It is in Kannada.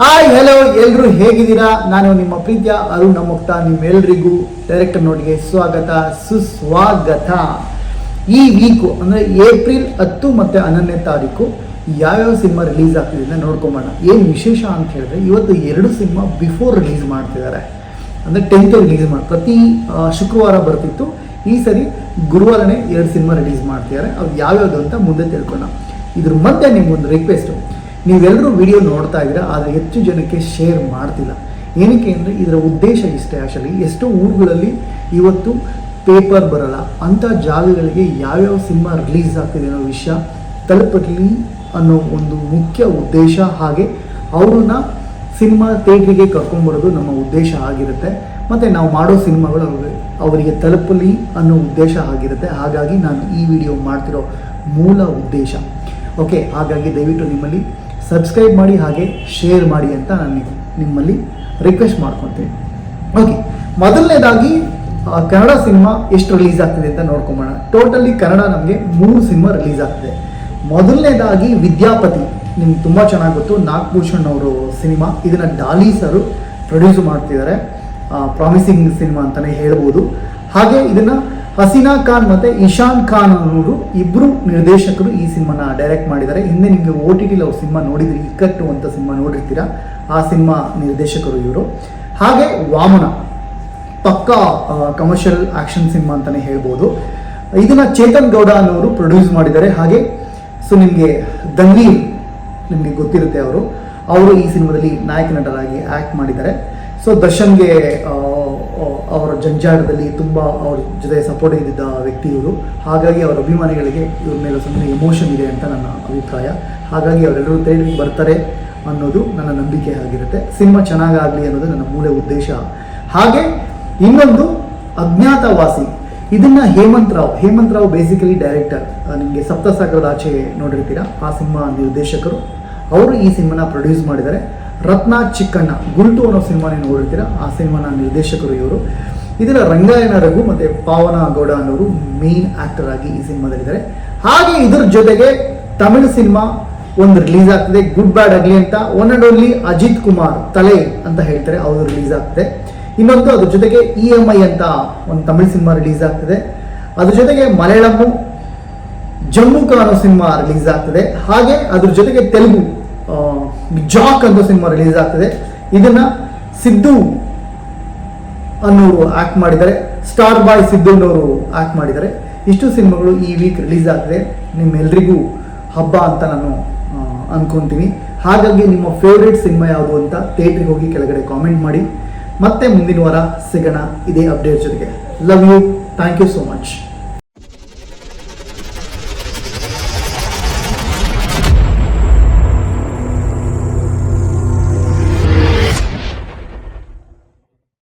ಹಾಯ್ ಹಲೋ ಎಲ್ರು ಹೇಗಿದ್ದೀರಾ? ನಾನು ನಿಮ್ಮ ಪ್ರೀತಿಯ ಅರುಣ್ ಮುಕ್ತ ನಿಮ್ಮೆಲ್ರಿಗೂ ಡೈರೆಕ್ಟರ್ ನೋಡಿಗೆ ಸ್ವಾಗತ, ಸುಸ್ವಾಗತ. ಈ ವೀಕು ಅಂದರೆ ಏಪ್ರಿಲ್ ಹತ್ತು ಮತ್ತು ಹನ್ನೊಂದನೇ ತಾರೀಕು ಯಾವ್ಯಾವ ಸಿನಿಮಾ ರಿಲೀಸ್ ಆಗ್ತಿದೆ ನೋಡ್ಕೊಂಬೋಣ ಏನು ವಿಶೇಷ ಅಂತ ಹೇಳಿದ್ರೆ, ಇವತ್ತು ಎರಡು ಸಿನಿಮಾ ಬಿಫೋರ್ ರಿಲೀಸ್ ಮಾಡ್ತಿದ್ದಾರೆ. ಅಂದರೆ ಟೆಂತ್ ರಿಲೀಸ್ ಮಾಡಿ, ಪ್ರತಿ ಶುಕ್ರವಾರ ಬರ್ತಿತ್ತು. ಈ ಸರಿ ಗುರುವಾರನೇ ಎರಡು ಸಿನಿಮಾ ರಿಲೀಸ್ ಮಾಡ್ತಿದ್ದಾರೆ. ಅದು ಯಾವ್ಯಾವುದು ಅಂತ ಮುಂದೆ ತಿಳ್ಕೊಳ್ಳೋಣ. ಇದ್ರ ಮಧ್ಯೆ ನಿಮ್ಗೊಂದು ರಿಕ್ವೆಸ್ಟು ನೀವೆಲ್ಲರೂ ವಿಡಿಯೋ ನೋಡ್ತಾ ಇದ್ದೀರಾ, ಆದರೆ ಹೆಚ್ಚು ಜನಕ್ಕೆ ಶೇರ್ ಮಾಡ್ತಿಲ್ಲ. ಏನಕ್ಕೆ ಅಂದರೆ ಇದರ ಉದ್ದೇಶ ಇಷ್ಟೇ ಆ್ಯಕ್ಚುಲಿ ಎಷ್ಟೋ ಊರುಗಳಲ್ಲಿ ಇವತ್ತು ಪೇಪರ್ ಬರಲ್ಲ. ಅಂಥ ಜಾಗಗಳಿಗೆ ಯಾವ್ಯಾವ ಸಿನಿಮಾ ರಿಲೀಸ್ ಆಗ್ತಿದೆ ಅನ್ನೋ ವಿಷಯ ತಲುಪಲಿ ಅನ್ನೋ ಒಂದು ಮುಖ್ಯ ಉದ್ದೇಶ. ಹಾಗೆ ಅವ್ರನ್ನ ಸಿನಿಮಾ ಥಿಯೇಟ್ರಿಗೆ ಕರ್ಕೊಂಬರೋದು ನಮ್ಮ ಉದ್ದೇಶ ಆಗಿರುತ್ತೆ. ಮತ್ತು ನಾವು ಮಾಡೋ ಸಿನಿಮಾಗಳು ಅವರಿಗೆ ತಲುಪಲಿ ಅನ್ನೋ ಉದ್ದೇಶ ಆಗಿರುತ್ತೆ. ಹಾಗಾಗಿ ನಾನು ಈ ವಿಡಿಯೋ ಮಾಡ್ತಿರೋ ಮೂಲ ಉದ್ದೇಶ. ಓಕೆ ಹಾಗಾಗಿ ದಯವಿಟ್ಟು ನಿಮ್ಮಲ್ಲಿ ಸಬ್ಸ್ಕ್ರೈಬ್ ಮಾಡಿ ಹಾಗೆ ಶೇರ್ ಮಾಡಿ ಅಂತ ನಾನು ನಿಮ್- ನಿಮ್ಮಲ್ಲಿ ರಿಕ್ವೆಸ್ಟ್ ಮಾಡ್ಕೊತೀನಿ ಓಕೆ ಮೊದಲನೇದಾಗಿ ಕನ್ನಡ ಸಿನಿಮಾ ಎಷ್ಟು ರಿಲೀಸ್ ಆಗ್ತಿದೆ ಅಂತ ನೋಡ್ಕೊಂಬೋಣ ಟೋಟಲಿ ಕನ್ನಡ ನಮಗೆ ಮೂರು ಸಿನಿಮಾ ರಿಲೀಸ್ ಆಗ್ತಿದೆ. ಮೊದಲನೇದಾಗಿ ವಿದ್ಯಾಪತಿ, ನಿಮ್ಗೆ ತುಂಬ ಚೆನ್ನಾಗಿ ಗೊತ್ತು, ನಾಗಭೂಷಣ್ ಅವರು ಸಿನಿಮಾ, ಇದನ್ನು ಡಾಲಿ ಸರು ಪ್ರೊಡ್ಯೂಸ್ ಮಾಡ್ತಿದ್ದಾರೆ. ಪ್ರಾಮಿಸಿಂಗ್ ಸಿನಿಮಾ ಅಂತಲೇ ಹೇಳ್ಬೋದು. ಹಾಗೆ ಇದನ್ನ ಹಸೀನಾ ಖಾನ್ ಮತ್ತು ಇಶಾನ್ ಖಾನ್ ಅನ್ನೋರು ಇಬ್ಬರು ನಿರ್ದೇಶಕರು ಈ ಸಿನಿಮಾನ ಡೈರೆಕ್ಟ್ ಮಾಡಿದ್ದಾರೆ. ಹಿಂದೆ ನಿಮಗೆ ಓ ಟಿ ಟಿಲಿ ಅವ್ರು ಸಿನಿಮಾ ನೋಡಿದ್ರಿ, ಇಕ್ಕಟ್ಟು ಅಂತ ಸಿನಿಮಾ ನೋಡಿರ್ತೀರಾ? ಆ ಸಿನಿಮಾ ನಿರ್ದೇಶಕರು ಇವರು. ಹಾಗೆ ವಾಮನ, ಪಕ್ಕಾ ಕಮರ್ಷಿಯಲ್ ಆಕ್ಷನ್ ಸಿನಿಮಾ ಅಂತಲೇ ಹೇಳ್ಬೋದು. ಇದನ್ನ ಚೇತನ್ ಗೌಡ ಅನ್ನೋರು ಪ್ರೊಡ್ಯೂಸ್ ಮಾಡಿದ್ದಾರೆ. ಹಾಗೆ ಸೊ ನಿಮಗೆ ದಂಗೀರ್ ನಿಮಗೆ ಗೊತ್ತಿರುತ್ತೆ ಅವರು. ಅವರು ಈ ಸಿನಿಮಾದಲ್ಲಿ ನಾಯಕ ನಟರಾಗಿ ಆ್ಯಕ್ಟ್ ಮಾಡಿದ್ದಾರೆ. ಸೊ ದರ್ಶನ್ಗೆ ಅವರ ಜಂಜಾಟದಲ್ಲಿ ತುಂಬ ಅವ್ರ ಜೊತೆ ಸಪೋರ್ಟ್ ಇದ್ದಿದ್ದ ವ್ಯಕ್ತಿ ಇವರು. ಹಾಗಾಗಿ ಅವರ ಅಭಿಮಾನಿಗಳಿಗೆ ಇವ್ರ ಮೇಲೆ ಸುಮ್ಮನೆ ಎಮೋಷನ್ ಇದೆ ಅಂತ ನನ್ನ ಅಭಿಪ್ರಾಯ. ಹಾಗಾಗಿ ಅವರೆಲ್ಲರೂ ಥಿಯೇಟ್ರಿಗೆ ಬರ್ತಾರೆ ಅನ್ನೋದು ನನ್ನ ನಂಬಿಕೆ ಆಗಿರುತ್ತೆ. ಸಿನಿಮಾ ಚೆನ್ನಾಗಾಗಲಿ ಅನ್ನೋದು ನನ್ನ ಮೂಲ ಉದ್ದೇಶ. ಹಾಗೆ ಇನ್ನೊಂದು ಅಜ್ಞಾತವಾಸಿ. ಇದನ್ನ ಹೇಮಂತ್ ರಾವ್. ಹೇಮಂತ್ ರಾವ್ ಬೇಸಿಕಲಿ ಡೈರೆಕ್ಟರ್ ನಿಮಗೆ ಸಪ್ತಸಾಗರದ ಆಚೆ ನೋಡಿರ್ತೀರಾ ಆ ಸಿನಿಮಾ ನಿರ್ದೇಶಕರು. ಅವರು ಈ ಸಿನಿಮಾನ ಪ್ರೊಡ್ಯೂಸ್ ಮಾಡಿದ್ದಾರೆ. ರತ್ನ ಚಿಕ್ಕಣ್ಣ ಗುಲ್ಟು ಅನ್ನೋ ಸಿನಿಮಾನೇ ನೋಡಿರ್ತೀರಾ? ಆ ಸಿನಿಮಾನ ನಿರ್ದೇಶಕರು ಇವರು. ಇದರ ರಂಗಾಯಣ ರಘು ಮತ್ತು ಪಾವನ ಗೌಡ ಅನ್ನೋರು ಮೇನ್ ಆಕ್ಟರ್ ಆಗಿ ಈ ಸಿನಿಮಾದಲ್ಲಿದ್ದಾರೆ. ಹಾಗೆ ಇದರ ಜೊತೆಗೆ ತಮಿಳು ಸಿನಿಮಾ ಒಂದು ರಿಲೀಸ್ ಆಗ್ತದೆ ಗುಡ್ ಬ್ಯಾಡ್ ಆಗಲಿ ಅಂತ one and only Ajith Kumar Thala ಅಂತ ಹೇಳ್ತಾರೆ ಅವರು ರಿಲೀಸ್ ಆಗ್ತದೆ. ಇನ್ನೊಂದು ಅದ್ರ ಜೊತೆಗೆ ಇ ಎಂ ಐ ಅಂತ ಒಂದು ತಮಿಳು ಸಿನಿಮಾ ರಿಲೀಸ್ ಆಗ್ತದೆ. ಅದ್ರ ಜೊತೆಗೆ ಮಲಯಾಳಮ್ಮು ಜಮ್ಮು ಕಾನೋ ಸಿನಿಮಾ ರಿಲೀಸ್ ಆಗ್ತದೆ. ಹಾಗೆ ಅದ್ರ ಜೊತೆಗೆ ತೆಲುಗು ಜಾಕ್ ಅಂತ ಸಿನಿಮಾ ರಿಲೀಸ್ ಆಗ್ತದೆ. ಇದನ್ನ ಸಿದ್ದು ಅನ್ನೋರು ಆಕ್ಟ್ ಮಾಡಿದ್ದಾರೆ. ಸ್ಟಾರ್ ಬಾಯ್ ಸಿದ್ದು ಅನ್ನೋರು ಆಕ್ಟ್ ಮಾಡಿದ್ದಾರೆ. ಇಷ್ಟು ಸಿನಿಮಾಗಳು ಈ ವೀಕ್ ರಿಲೀಸ್ ಆಗ್ತದೆ. ನಿಮ್ಮೆಲ್ರಿಗೂ ಹಬ್ಬ ಅಂತ ನಾನು ಅನ್ಕೊಂತೀನಿ. ಹಾಗಾಗಿ ನಿಮ್ಮ ಫೇವ್ರೇಟ್ ಸಿನಿಮಾ ಯಾವುದು ಅಂತ ಥಿಯೇಟ್ರಿಗೆ ಹೋಗಿ ಕೆಳಗಡೆ ಕಾಮೆಂಟ್ ಮಾಡಿ. ಮತ್ತೆ ಮುಂದಿನ ವಾರ ಸಿಗೋಣ ಇದೇ ಅಪ್ಡೇಟ್ ಜೊತೆಗೆ. Love you thank you so much